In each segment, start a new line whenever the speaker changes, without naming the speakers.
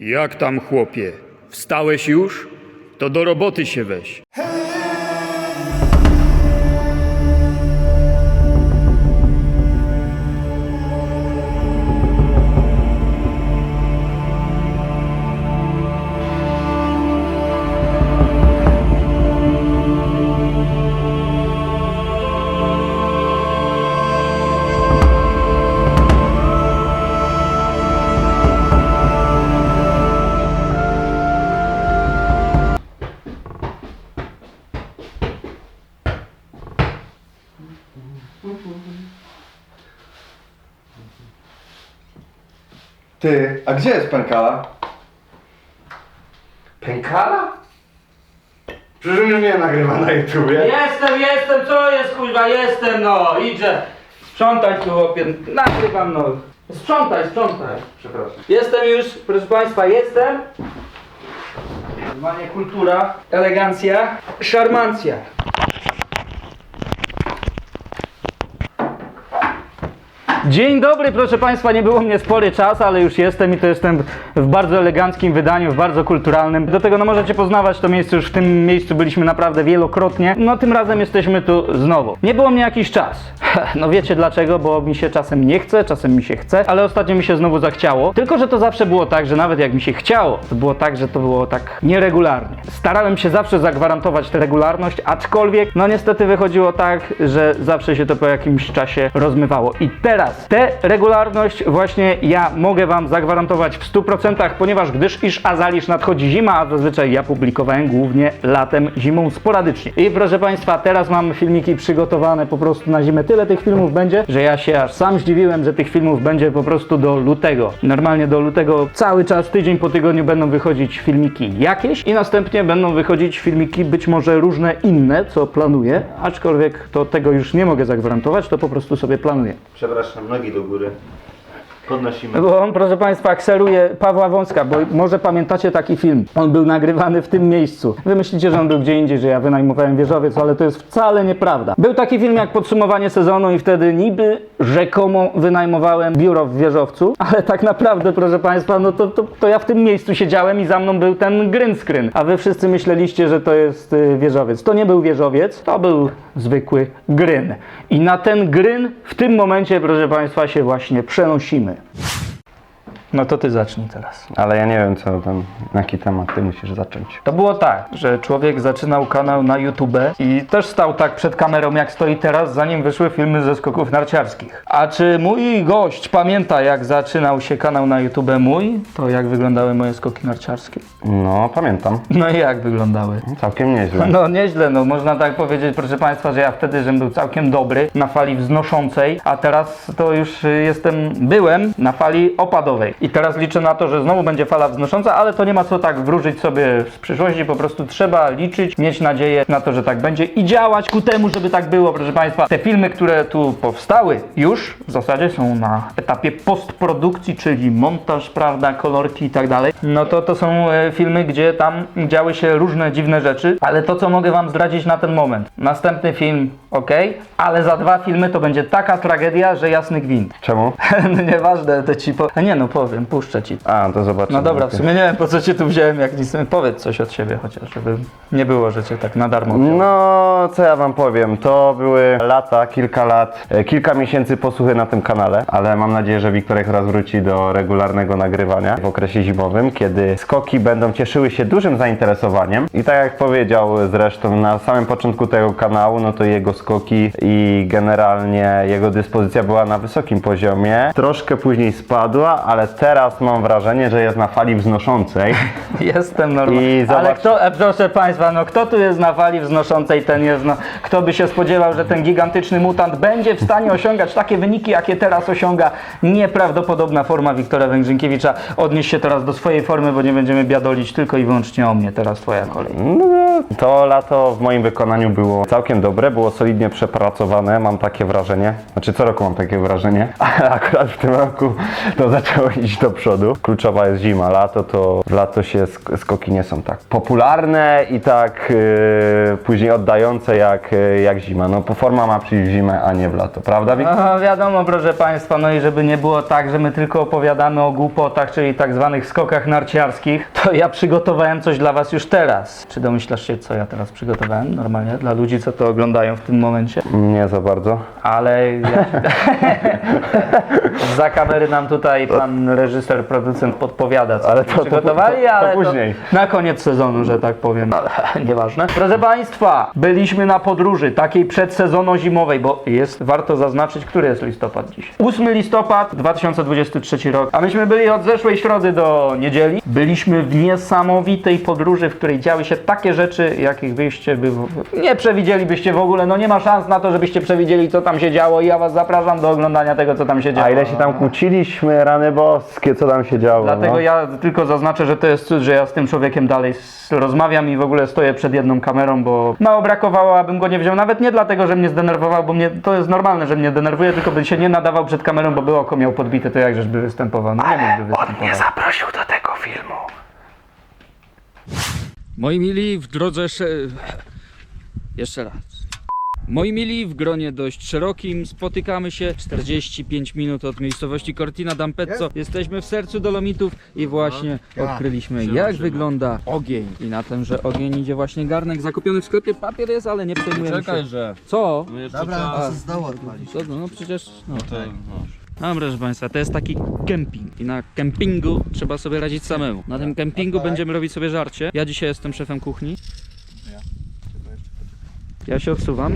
Jak tam, chłopie? Wstałeś już? To do roboty się weź.
Ty, a gdzie jest pękala?
Pękala?
Przecież mnie nie nagrywa na YouTubie.
Jestem, jestem, co jest kurwa, jestem no, idzie. Sprzątać tu chłopie, nagrywam no. Sprzątaj, sprzątaj.
Przepraszam.
Jestem już, proszę państwa, jestem. Normalnie kultura, elegancja, szarmancja. Dzień dobry, proszę Państwa, nie było mnie spory czas, ale już jestem i to jestem w bardzo eleganckim wydaniu, w bardzo kulturalnym. Do tego no możecie poznawać to miejsce, już w tym miejscu byliśmy naprawdę wielokrotnie. No tym razem jesteśmy tu znowu. Nie było mnie jakiś czas. No wiecie dlaczego, bo mi się czasem nie chce, czasem mi się chce, ale ostatnio mi się znowu zachciało. Tylko, że to zawsze było tak, że nawet jak mi się chciało, to było tak, że to było tak nieregularnie. Starałem się zawsze zagwarantować tę regularność, aczkolwiek no niestety wychodziło tak, że zawsze się to po jakimś czasie rozmywało. I teraz tę regularność właśnie ja mogę Wam zagwarantować w 100%, ponieważ gdyż iż azalisz nadchodzi zima, a zazwyczaj ja publikowałem głównie latem, zimą sporadycznie. I proszę Państwa, teraz mam filmiki przygotowane po prostu na zimę. Tyle tych filmów będzie, że ja się aż sam zdziwiłem, że tych filmów będzie po prostu do lutego. Normalnie do lutego cały czas, tydzień po tygodniu będą wychodzić filmiki jakieś i następnie będą wychodzić filmiki być może różne inne, co planuję, aczkolwiek to tego już nie mogę zagwarantować, to po prostu sobie planuję.
Przepraszam, nogi do góry. Podnosimy.
Bo on, proszę Państwa, kseruje Pawła Wąska, bo może pamiętacie taki film. On był nagrywany w tym miejscu. Wy myślicie, że on był gdzie indziej, że ja wynajmowałem wieżowiec, ale to jest wcale nieprawda. Był taki film jak podsumowanie sezonu i wtedy niby rzekomo wynajmowałem biuro w wieżowcu, ale tak naprawdę, proszę Państwa, no to, to, to ja w tym miejscu siedziałem i za mną był ten green screen. A Wy wszyscy myśleliście, że to jest y, wieżowiec. To nie był wieżowiec, to był zwykły gryn. I na ten gryn w tym momencie, proszę Państwa, się właśnie przenosimy. Yeah. No to ty zacznij teraz.
Ale ja nie wiem co tam, jaki temat ty musisz zacząć.
To było tak, że człowiek zaczynał kanał na YouTube i też stał tak przed kamerą, jak stoi teraz, zanim wyszły filmy ze skoków narciarskich. A czy mój gość pamięta, jak zaczynał się kanał na YouTube mój? To jak wyglądały moje skoki narciarskie?
No, pamiętam.
No i jak wyglądały?
Całkiem nieźle.
No nieźle, no można tak powiedzieć, proszę Państwa, że ja wtedy, żem był całkiem dobry na fali wznoszącej, a teraz to już jestem, byłem na fali opadowej. I teraz liczę na to, że znowu będzie fala wznosząca, ale to nie ma co tak wróżyć sobie z przyszłości, po prostu trzeba liczyć, mieć nadzieję na to, że tak będzie i działać ku temu, żeby tak było, proszę Państwa. Te filmy, które tu powstały już w zasadzie są na etapie postprodukcji, czyli montaż, prawda, kolorki i tak dalej. No to to są e, filmy, gdzie tam działy się różne dziwne rzeczy, ale to co mogę Wam zdradzić na ten moment. Następny film, ok, ale za dwa filmy to będzie taka tragedia, że jasny gwint.
Czemu?
no nieważne, to Ci po... Nie no, powiem, puszczę Ci.
A, to zobaczymy.
No dobra, w sumie nie wiem po co Cię tu wziąłem, jak nic. Powiedz coś od siebie chociaż, żeby nie było, że Cię tak na darmo wziąłem.
No, co ja wam powiem, to były lata, kilka lat, e, kilka miesięcy posłuchy na tym kanale, ale mam nadzieję, że Wiktorek raz wróci do regularnego nagrywania w okresie zimowym, kiedy skoki będą cieszyły się dużym zainteresowaniem i tak jak powiedział zresztą na samym początku tego kanału, no to jego skoki i generalnie jego dyspozycja była na wysokim poziomie. Troszkę później spadła, ale teraz mam wrażenie, że jest na fali wznoszącej.
Jestem normalny.
Zobacz-
Ale kto, e, proszę Państwa, no kto tu jest na fali wznoszącej, ten jest, no, kto by się spodziewał, że ten gigantyczny mutant będzie w stanie osiągać takie wyniki, jakie teraz osiąga nieprawdopodobna forma Wiktora Węgrzynkiewicza. Odnieś się teraz do swojej formy, bo nie będziemy biadolić tylko i wyłącznie o mnie, teraz Twoja kolej.
No, To lato w moim wykonaniu było całkiem dobre, było solidnie przepracowane, mam takie wrażenie. Znaczy co roku mam takie wrażenie, ale akurat w tym roku to zaczęło iść do przodu. Kluczowa jest zima, lato to w lato się sk- skoki nie są tak popularne i tak yy, później oddające jak, yy, jak zima. No forma ma przyjść w zimę, a nie w lato, prawda Wik?
No wiadomo, proszę Państwa, no i żeby nie było tak, że my tylko opowiadamy o głupotach, czyli tak zwanych skokach narciarskich, to ja przygotowałem coś dla Was już teraz. Czy domyślasz się, co ja teraz przygotowałem normalnie dla ludzi, co to oglądają w tym momencie?
Nie za bardzo.
Ale ja... za kamery nam tutaj pan reżyser, producent podpowiada, co
Ale to- to-
przygotowali,
to- to
ale
później.
na koniec sezonu, że tak powiem, ale nieważne. Proszę Państwa, byliśmy na podróży takiej przedsezono-zimowej, bo jest, warto zaznaczyć, który jest listopad dziś. 8 listopad 2023 rok, a myśmy byli od zeszłej środy do niedzieli. Byliśmy w niesamowitej podróży, w której działy się takie rzeczy, jakich byście by nie przewidzielibyście w ogóle. No nie ma szans na to, żebyście przewidzieli, co tam się działo i ja Was zapraszam do oglądania tego, co tam się działo.
A ile się tam kłóciliśmy, rany boskie, co tam się działo?
Dlatego
no?
ja tylko zaznaczę, że to jest cud, że ja z tym człowiekiem dalej rozmawiam i w ogóle stoję przed jedną kamerą, bo mało brakowało, abym go nie wziął. Nawet nie dlatego, że mnie zdenerwował, bo mnie to jest normalne, że mnie denerwuje, tylko by się nie nadawał przed kamerą, bo by oko miał podbite, to jakżeż by występował. No nie mógłby występować.
zaprosił do tego filmu.
Moi mili, w drodze. Jeszcze raz. Moi mili, w gronie dość szerokim spotykamy się 45 minut od miejscowości Cortina d'Ampezzo. Jesteśmy w sercu Dolomitów i właśnie odkryliśmy jak wygląda ogień. I na tym, że ogień idzie właśnie garnek zakupiony w sklepie. Papier jest, ale nie przejmujemy
Czekaj,
się.
że.
Co?
No jeszcze
Dobra, to z dołu odpalić.
Co? No, no przecież... No.
To, no.
No, proszę Państwa, to jest taki kemping i na kempingu trzeba sobie radzić samemu. Na tym kempingu będziemy robić sobie żarcie. Ja dzisiaj jestem szefem kuchni. Ja się odsuwam.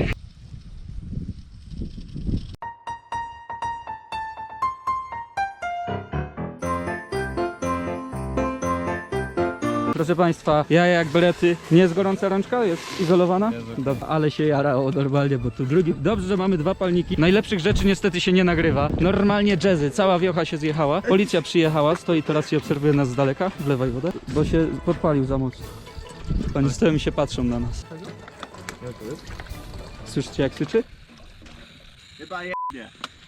Proszę Państwa, ja jak berety. Nie jest gorąca rączka? Jest izolowana? Dobra, ale się jarało normalnie, bo tu drugi. Dobrze, że mamy dwa palniki. Najlepszych rzeczy niestety się nie nagrywa. Normalnie jazzy, cała wiocha się zjechała. Policja przyjechała, stoi teraz i obserwuje nas z daleka. Wlewaj wodę, bo się podpalił za mocno. Oni stoją i się patrzą na nas. Słyszycie jak krzyczy?
Chyba je...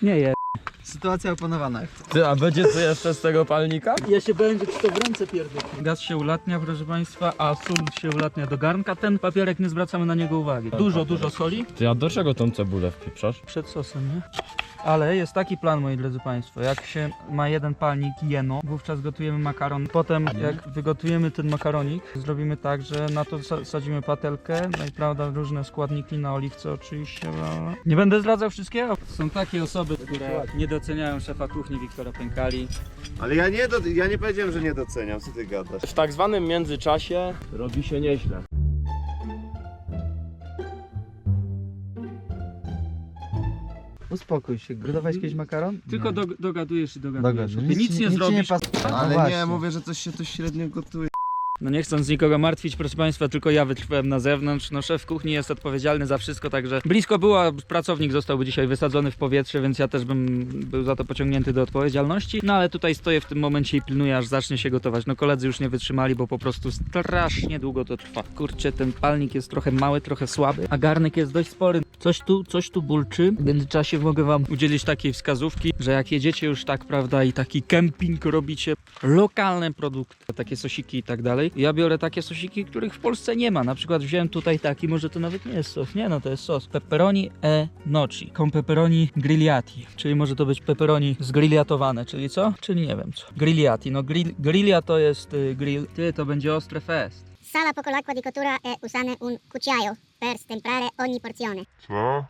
Nie je.
Sytuacja opanowana.
Ty, a będzie co jeszcze z tego palnika?
Ja się będzie czy to w ręce pierdolę. Gaz się ulatnia, proszę Państwa, a sól się ulatnia do garnka. Ten papierek nie zwracamy na niego uwagi. Dużo, dużo soli.
Ty, a do czego tą cebulę wpieprzasz?
Przed sosem, nie? Ale jest taki plan, moi drodzy Państwo. Jak się ma jeden palnik jeno, wówczas gotujemy makaron. Potem, jak wygotujemy ten makaronik, zrobimy tak, że na to sa- sadzimy patelkę, no i prawda, różne składniki na oliwce oczywiście. bla. Nie będę zdradzał wszystkiego. Są takie osoby, które nie doceniają szefa kuchni Wiktora Pękali.
Ale ja nie, do, ja nie powiedziałem, że nie doceniam, co ty gadasz.
W tak zwanym międzyczasie robi się nieźle.
Uspokój się. Gotowałeś kiedyś makaron?
Tylko do, dogadujesz i dogadujesz.
Dogadujesz.
Ty nic nie zrobisz.
pas...
Ale
właśnie.
nie, mówię, że coś się tu średnio gotuje.
No nie chcąc nikogo martwić, proszę Państwa, tylko ja wytrwałem na zewnątrz. No szef kuchni jest odpowiedzialny za wszystko, także blisko było, a pracownik zostałby dzisiaj wysadzony w powietrze, więc ja też bym był za to pociągnięty do odpowiedzialności. No ale tutaj stoję w tym momencie i pilnuję, aż zacznie się gotować. No koledzy już nie wytrzymali, bo po prostu strasznie długo to trwa. Kurczę, ten palnik jest trochę mały, trochę słaby, a garnek jest dość spory. Coś tu, coś tu bulczy. W międzyczasie mogę Wam udzielić takiej wskazówki, że jak jedziecie już tak, prawda, i taki kemping robicie, lokalne produkty, takie sosiki i tak dalej. Ja biorę takie sosiki, których w Polsce nie ma. Na przykład wziąłem tutaj taki, może to nawet nie jest sos. Nie no, to jest sos. Pepperoni e noci. Con pepperoni grigliati. Czyli może to być pepperoni zgriliatowane, czyli co? Czyli nie wiem co. Grigliati. No grill, to jest y, grill. Ty, to będzie ostre fest.
Sala poco l'acqua di cottura è usare un cucchiaio per stemprare ogni porzione.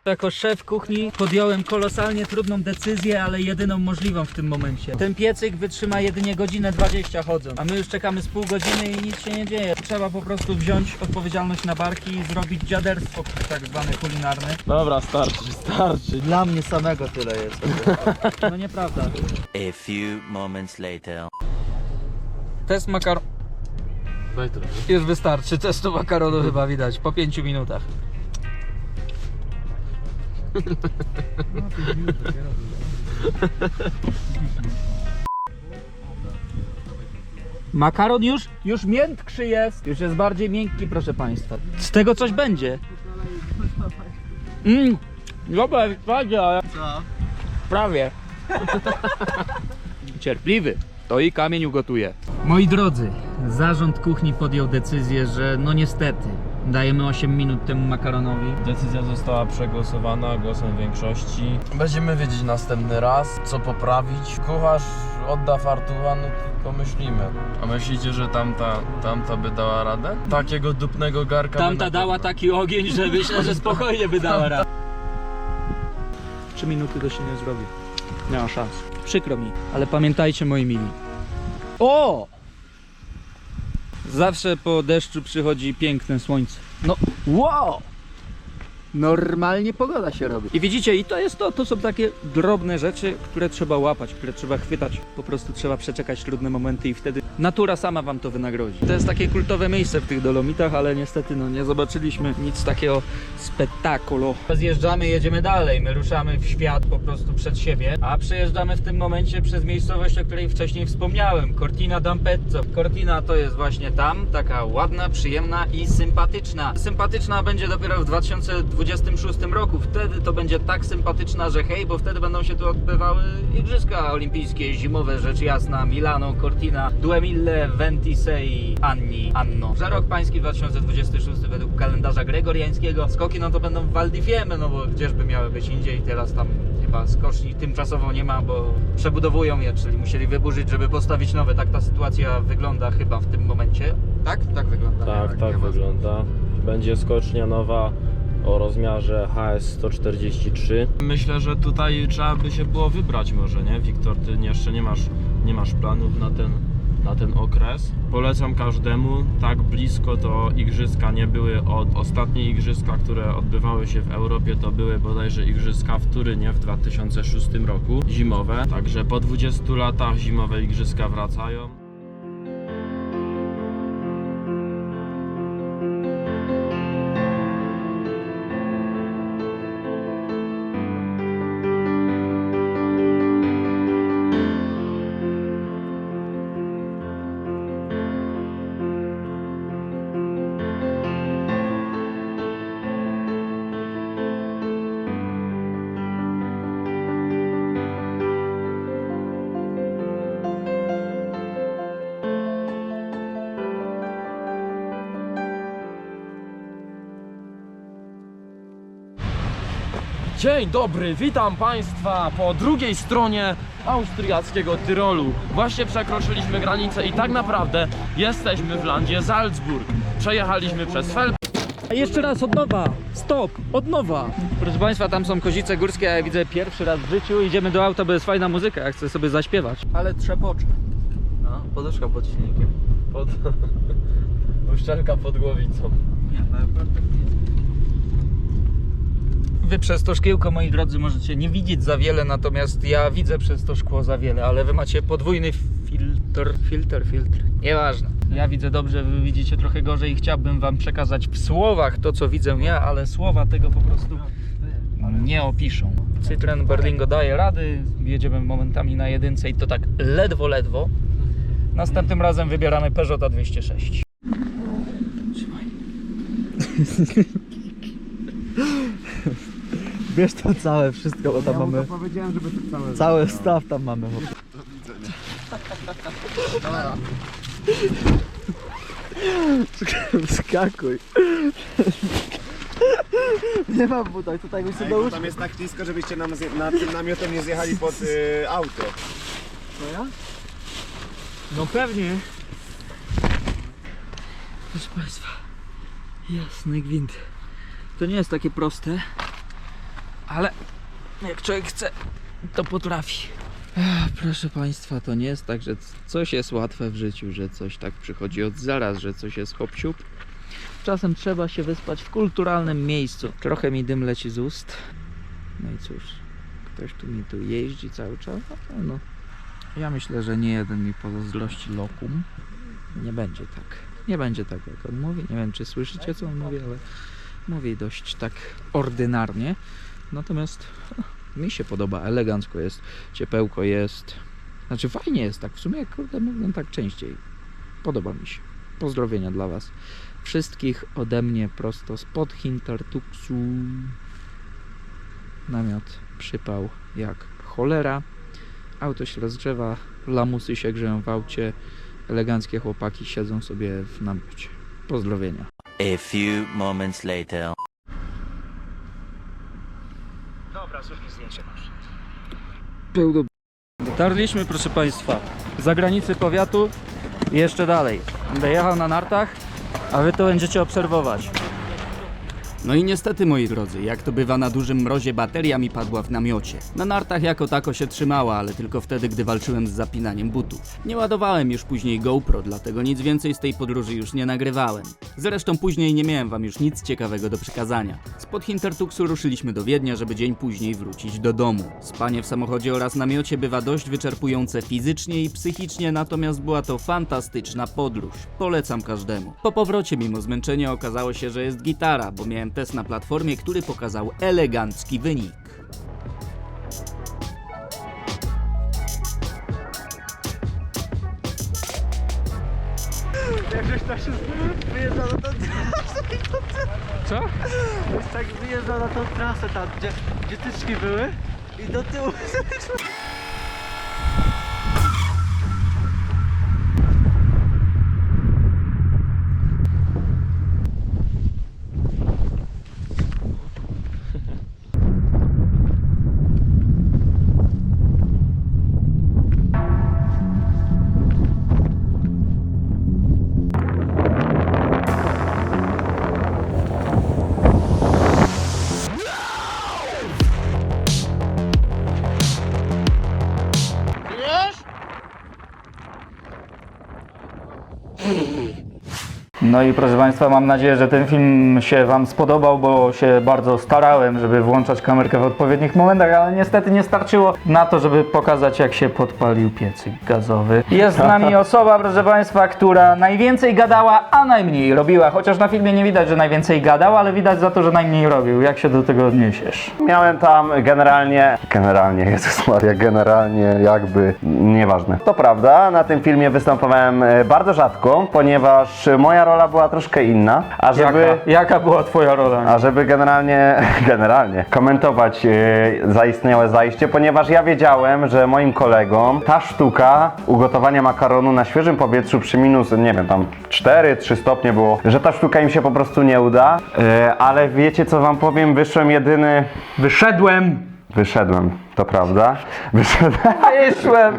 Jako szef kuchni podjąłem kolosalnie trudną decyzję, ale jedyną możliwą w tym momencie. Ten piecyk wytrzyma jedynie godzinę 20 chodząc, a my już czekamy z pół godziny i nic się nie dzieje. Trzeba po prostu wziąć odpowiedzialność na barki i zrobić dziaderstwo tak zwane kulinarne.
Dobra, starczy, starczy.
Dla mnie samego tyle jest.
No nieprawda.
A few moments later.
Test makaron...
Daj trochę.
Już wystarczy, testu makaronu chyba widać, po 5 minutach. Makaron już, już miętkszy jest. Już jest bardziej miękki, proszę Państwa. Z tego coś będzie. Mmm, dobra, prawie, ale
Co?
prawie. Cierpliwy. To i kamień ugotuje. Moi drodzy, zarząd kuchni podjął decyzję, że no niestety dajemy 8 minut temu makaronowi.
Decyzja została przegłosowana głosem większości. Będziemy wiedzieć następny raz, co poprawić. Kucharz odda fartucha, no to pomyślimy. A myślicie, że tamta, tamta by dała radę? Takiego dupnego garka by
Tamta
na
dała
pewno-
taki ogień, że myślę, że spokojnie by dała radę. 3 minuty to się nie zrobi. Nie ma szans. Przykro mi, ale pamiętajcie moi mili. O! Zawsze po deszczu przychodzi piękne słońce. No, wow! Normalnie pogoda się robi. I widzicie, i to jest to, to są takie drobne rzeczy, które trzeba łapać, które trzeba chwytać. Po prostu trzeba przeczekać trudne momenty i wtedy natura sama wam to wynagrodzi. To jest takie kultowe miejsce w tych Dolomitach, ale niestety no nie zobaczyliśmy nic takiego spektakulo. Zjeżdżamy, jedziemy dalej, my ruszamy w świat po prostu przed siebie, a przejeżdżamy w tym momencie przez miejscowość, o której wcześniej wspomniałem, Cortina d'Ampezzo. Cortina to jest właśnie tam, taka ładna, przyjemna i sympatyczna. Sympatyczna będzie dopiero w 2026 roku, wtedy to będzie tak sympatyczna, że hej, bo wtedy będą się tu odbywały Igrzyska Olimpijskie, zimowe, rzecz jasna, Milano, Cortina, Due Mille, Ventisei, Anni, Anno. Za rok pański 2026 według kalendarza gregoriańskiego skoki no to będą w Val di Fiemme, no bo gdzieżby miały być indziej, teraz tam chyba skoczni tymczasowo nie ma, bo przebudowują je, czyli musieli wyburzyć, żeby postawić nowe. Tak ta sytuacja wygląda chyba w tym momencie. Tak? Tak wygląda.
Tak, tak wygląda. Będzie skocznia nowa o rozmiarze HS 143. Myślę, że tutaj trzeba by się było wybrać może, nie? Wiktor, ty jeszcze nie masz, nie masz planów na ten, na ten okres. Polecam każdemu, tak blisko to igrzyska nie były od ostatnie igrzyska, które odbywały się w Europie, to były bodajże igrzyska w Turynie w 2006 roku, zimowe. Także po 20 latach zimowe igrzyska wracają. Dzień dobry, witam Państwa po drugiej stronie austriackiego Tyrolu. Właśnie przekroczyliśmy granicę i tak naprawdę jesteśmy w landzie Salzburg. Przejechaliśmy przez Fel.
A jeszcze raz od nowa! Stop! Od nowa! Proszę Państwa, tam są kozice górskie, ja widzę pierwszy raz w życiu. Idziemy do auta, bo jest fajna muzyka, ja chcę sobie zaśpiewać.
Ale trzepocze. No, poduszka pod silnikiem.
Pod... Uszczelka pod głowicą.
Nie, no naprawdę nic.
Wy przez to szkiełko, moi drodzy, możecie nie widzieć za wiele, natomiast ja widzę przez to szkło za wiele, ale wy macie podwójny filtr, filtr, filtr, nieważne. Ja widzę dobrze, wy widzicie trochę gorzej i chciałbym wam przekazać w słowach to, co widzę ja, ale słowa tego po prostu nie opiszą. Citroen Berlingo daje rady, jedziemy momentami na jedynce i to tak ledwo, ledwo. Następnym razem wybieramy Peugeota 206. Trzymaj.
Bierz to całe wszystko, bo tam mamy...
powiedziałem, żeby to całe...
Cały staw tam mamy. chłopie. Skakuj. Nie mam butaj, tutaj mi się do łóżka.
tam jest tak nisko, żebyście nam zje- na tym namiotem nie zjechali pod y, auto.
Co ja?
No pewnie. Proszę Państwa, jasny gwint. To nie jest takie proste, ale jak człowiek chce, to potrafi. Ech, Proszę Państwa, to nie jest tak, że coś jest łatwe w życiu, że coś tak przychodzi od zaraz, że coś jest hop siup. Czasem trzeba się wyspać w kulturalnym miejscu. Trochę mi dym leci z ust. No i cóż, ktoś tu mi tu jeździ cały czas, no, no ja myślę, że nie jeden mi pozazdrości lokum. Nie będzie tak. Nie będzie tak, jak on mówi. Nie wiem, czy słyszycie, co on mówi, ale mówi dość tak ordynarnie. Natomiast mi się podoba. Elegancko jest, ciepełko jest. Znaczy fajnie jest tak. W sumie, kurde, mógłbym tak częściej.
Podoba mi się. Pozdrowienia dla Was. Wszystkich ode mnie prosto spod Hintertuxu. Namiot przypał jak cholera. Auto się rozgrzewa, lamusy się grzeją w aucie. Eleganckie chłopaki siedzą sobie w namiocie. Pozdrowienia.
A few moments later.
Pełno. Dotarliśmy, proszę Państwa, za granicę powiatu jeszcze dalej. Będę jechał na nartach, a Wy to będziecie obserwować.
No i niestety, moi drodzy, jak to bywa na dużym mrozie, bateria mi padła w namiocie. Na nartach jako tako się trzymała, ale tylko wtedy, gdy walczyłem z zapinaniem butów. Nie ładowałem już później GoPro, dlatego nic więcej z tej podróży już nie nagrywałem. Zresztą później nie miałem wam już nic ciekawego do przekazania. Spod Hintertuxu ruszyliśmy do Wiednia, żeby dzień później wrócić do domu. Spanie w samochodzie oraz namiocie bywa dość wyczerpujące fizycznie i psychicznie, natomiast była to fantastyczna podróż. Polecam każdemu. Po powrocie, mimo zmęczenia, okazało się, że jest gitara, bo miałem test na platformie, który pokazał elegancki wynik.
Wyjeżdża na tą
Co?
Już tak wyjeżdża na tą trasę tam, gdzie, gdzie tyczki były i do tyłu.
嗯ん、No i proszę Państwa, mam nadzieję, że ten film się Wam spodobał, bo się bardzo starałem, żeby włączać kamerkę w odpowiednich momentach, ale niestety nie starczyło na to, żeby pokazać, jak się podpalił piecyk gazowy. Jest z nami osoba, proszę Państwa, która najwięcej gadała, a najmniej robiła. Chociaż na filmie nie widać, że najwięcej gadał, ale widać za to, że najmniej robił. Jak się do tego odniesiesz?
Miałem tam generalnie, generalnie, Jezus Maria, generalnie jakby, nieważne. To prawda, na tym filmie występowałem e, bardzo rzadko, ponieważ moja rola była troszkę inna, a żeby...
Jaka, jaka była Twoja rola?
A żeby generalnie, generalnie komentować e, zaistniałe zajście, ponieważ ja wiedziałem, że moim kolegom ta sztuka ugotowania makaronu na świeżym powietrzu przy minus, nie wiem, tam 4-3 stopnie było, że ta sztuka im się po prostu nie uda, e, ale wiecie co wam powiem, wyszłem jedyny,
Wyszedłem!
Wyszedłem, to prawda, wyszedłem,
Wyszłem!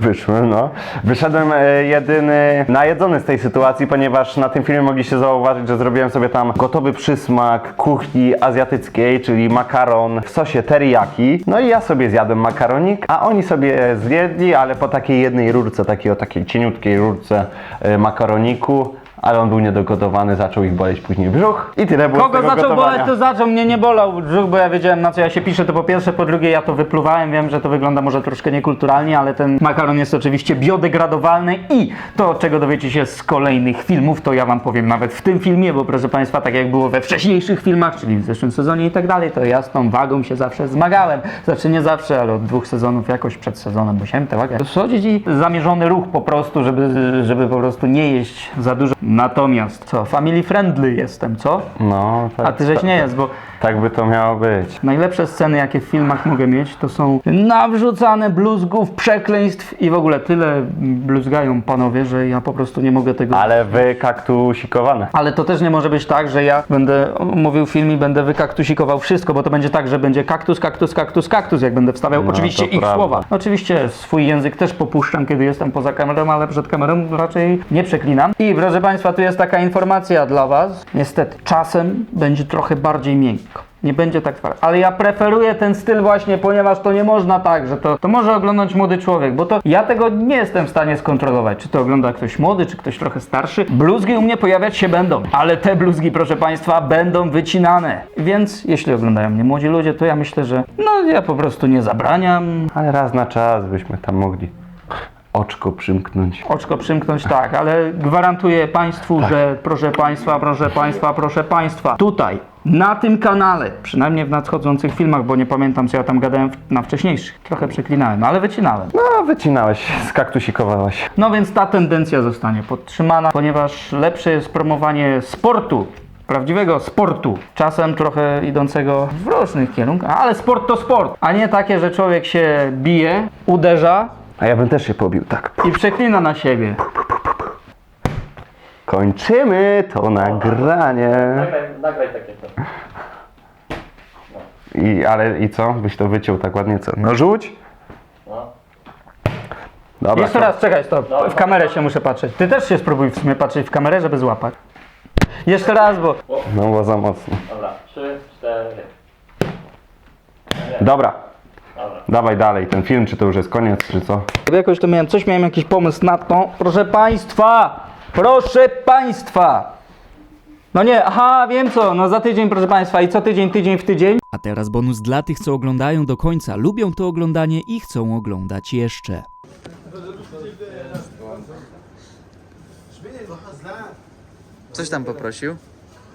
Wyszłem, no. Wyszedłem e, jedyny najedzony z tej sytuacji, ponieważ na tym filmie mogliście zauważyć, że zrobiłem sobie tam gotowy przysmak kuchni azjatyckiej, czyli makaron w sosie teriyaki. No i ja sobie zjadłem makaronik, a oni sobie zjedli, ale po takiej jednej rurce, takiej o takiej cieniutkiej rurce e, makaroniku. Ale on był niedogotowany, zaczął ich boleć później brzuch i tyle było z
Kogo
tego
zaczął
gotowania.
boleć, to zaczął. Mnie nie bolał brzuch, bo ja wiedziałem na co ja się piszę, to po pierwsze, po drugie ja to wypluwałem, wiem, że to wygląda może troszkę niekulturalnie, ale ten makaron jest oczywiście biodegradowalny i to, czego dowiecie się z kolejnych filmów, to ja wam powiem nawet w tym filmie, bo proszę Państwa, tak jak było we wcześniejszych filmach, czyli w zeszłym sezonie i tak dalej, to ja z tą wagą się zawsze zmagałem. Znaczy nie zawsze, ale od dwóch sezonów jakoś przed sezonem musiałem tę wagę schodzić i zamierzony ruch po prostu, żeby, żeby po prostu nie jeść za dużo. Natomiast co, family friendly jestem, co?
No, tak,
A ty żeś
tak,
nie jest, bo
tak by to miało być.
najlepsze sceny, jakie w filmach mogę mieć, to są nawrzucane bluzgów, przekleństw i w ogóle tyle bluzgają panowie, że ja po prostu nie mogę tego...
Ale wy kaktusikowane.
Ale to też nie może być tak, że ja będę mówił film i będę wykaktusikował wszystko, bo to będzie tak, że będzie kaktus, kaktus, kaktus, kaktus, jak będę wstawiał
No,
oczywiście ich
prawda.
słowa. Oczywiście swój język też popuszczam, kiedy jestem poza kamerą, ale przed kamerą raczej nie przeklinam. I proszę Państwa, tu jest taka informacja dla Was. Niestety, czasem będzie trochę bardziej miękko. Nie będzie tak twardo. Ale ja preferuję ten styl właśnie, ponieważ to nie można tak, że to, to może oglądać młody człowiek, bo to ja tego nie jestem w stanie skontrolować, czy to ogląda ktoś młody, czy ktoś trochę starszy. Bluzgi u mnie pojawiać się będą, ale te bluzgi, proszę Państwa, będą wycinane. Więc jeśli oglądają mnie młodzi ludzie, to ja myślę, że no ja po prostu nie zabraniam.
Ale raz na czas byśmy tam mogli oczko przymknąć.
Oczko przymknąć tak, ale gwarantuję Państwu, że proszę Państwa, proszę Państwa, proszę Państwa, tutaj
na tym kanale, przynajmniej w nadchodzących filmach, bo nie pamiętam co ja tam gadałem w- na wcześniejszych. Trochę przeklinałem, ale wycinałem.
No, wycinałeś, skaktusikowałeś.
No więc ta tendencja zostanie podtrzymana, ponieważ lepsze jest promowanie sportu. Prawdziwego sportu, czasem trochę idącego w różnych kierunkach, ale sport to sport, a nie takie, że człowiek się bije, uderza
A ja bym też się pobił, tak.
i przeklina na siebie.
Kończymy to nagranie.
Nagraj takie to.
I, ale i co? Byś to wyciął tak ładnie, co? No rzuć. Dobra,
Jeszcze
to-
raz, czekaj, stop. W kamerę się muszę patrzeć. Ty też się spróbuj w sumie patrzeć w kamerę, żeby złapać. Jeszcze raz, bo...
No bo za mocno.
Dobra, trzy, cztery.
Dobra. Dawaj dalej, ten film, czy to już jest koniec, czy co?
Jakoś to miałem, coś miałem jakiś pomysł na to. Proszę Państwa! Proszę Państwa! No nie, aha, wiem co, no za tydzień, proszę Państwa, i co tydzień, tydzień w tydzień.
A teraz bonus dla tych, co oglądają do końca, lubią to oglądanie i chcą oglądać jeszcze.
Coś tam poprosił?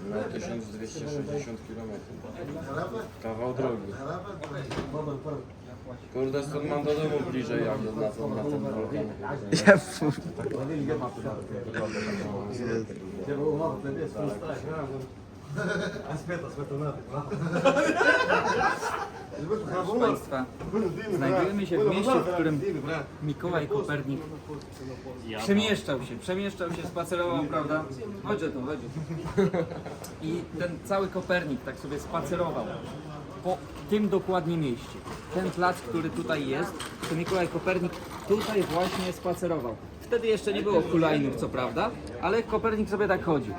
Na 1260 km. Kawał drogi. Kurde, stąd mam do domu bliżej jak na, to, na ten wulkan.
Ja Proszę Państwa, znajdujemy się w mieście, w którym Mikołaj Kopernik przemieszczał się, przemieszczał się, spacerował, prawda? Chodź tu, chodź. I ten cały Kopernik tak sobie spacerował po tym dokładnie mieście. Ten plac, który tutaj jest, to Mikołaj Kopernik tutaj właśnie spacerował. Wtedy jeszcze nie było hulajnów, co prawda, ale Kopernik sobie tak chodził.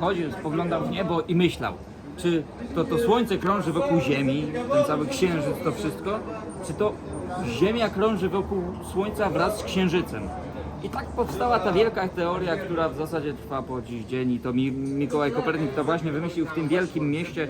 Chodził, spoglądał w niebo i myślał, czy to, to Słońce krąży wokół Ziemi, ten cały Księżyc, to wszystko, czy to Ziemia krąży wokół Słońca wraz z Księżycem. I tak powstała ta wielka teoria, która w zasadzie trwa po dziś dzień i to mi Mikołaj Kopernik to właśnie wymyślił w tym wielkim mieście.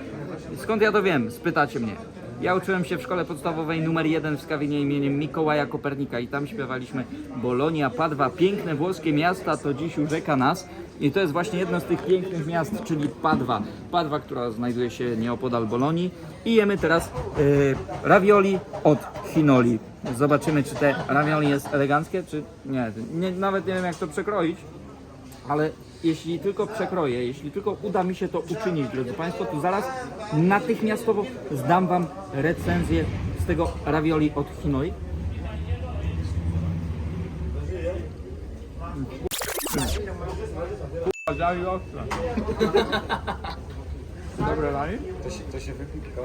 Skąd ja to wiem? Spytacie mnie. Ja uczyłem się w szkole podstawowej numer jeden w Skawinie imieniem Mikołaja Kopernika i tam śpiewaliśmy Bolonia, Padwa, piękne włoskie miasta, to dziś urzeka nas. I to jest właśnie jedno z tych pięknych miast, czyli Padwa. Padwa, która znajduje się nieopodal Bolonii. I jemy teraz yy, ravioli od Chinoli. Zobaczymy, czy te ravioli jest eleganckie, czy nie. nie. Nawet nie wiem, jak to przekroić, ale jeśli tylko przekroję, jeśli tylko uda mi się to uczynić, drodzy Państwo, to zaraz natychmiastowo zdam Wam recenzję z tego ravioli od Chinoi. Dobre dali?
To się, to się wypika.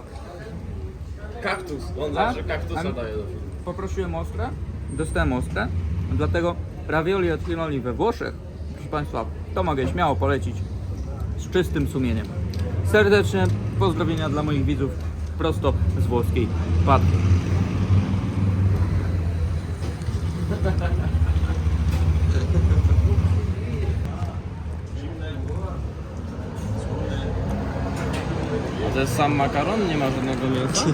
Kaktus! On
A?
zawsze kaktusa
A?
daje do filmu.
Poprosiłem ostre, dostałem ostre, dlatego ravioli od Chinoli we Włoszech, proszę Państwa, to mogę śmiało polecić z czystym sumieniem. Serdecznie pozdrowienia dla moich widzów prosto z włoskiej Padwy.
A to jest sam makaron? Nie ma żadnego mięsa?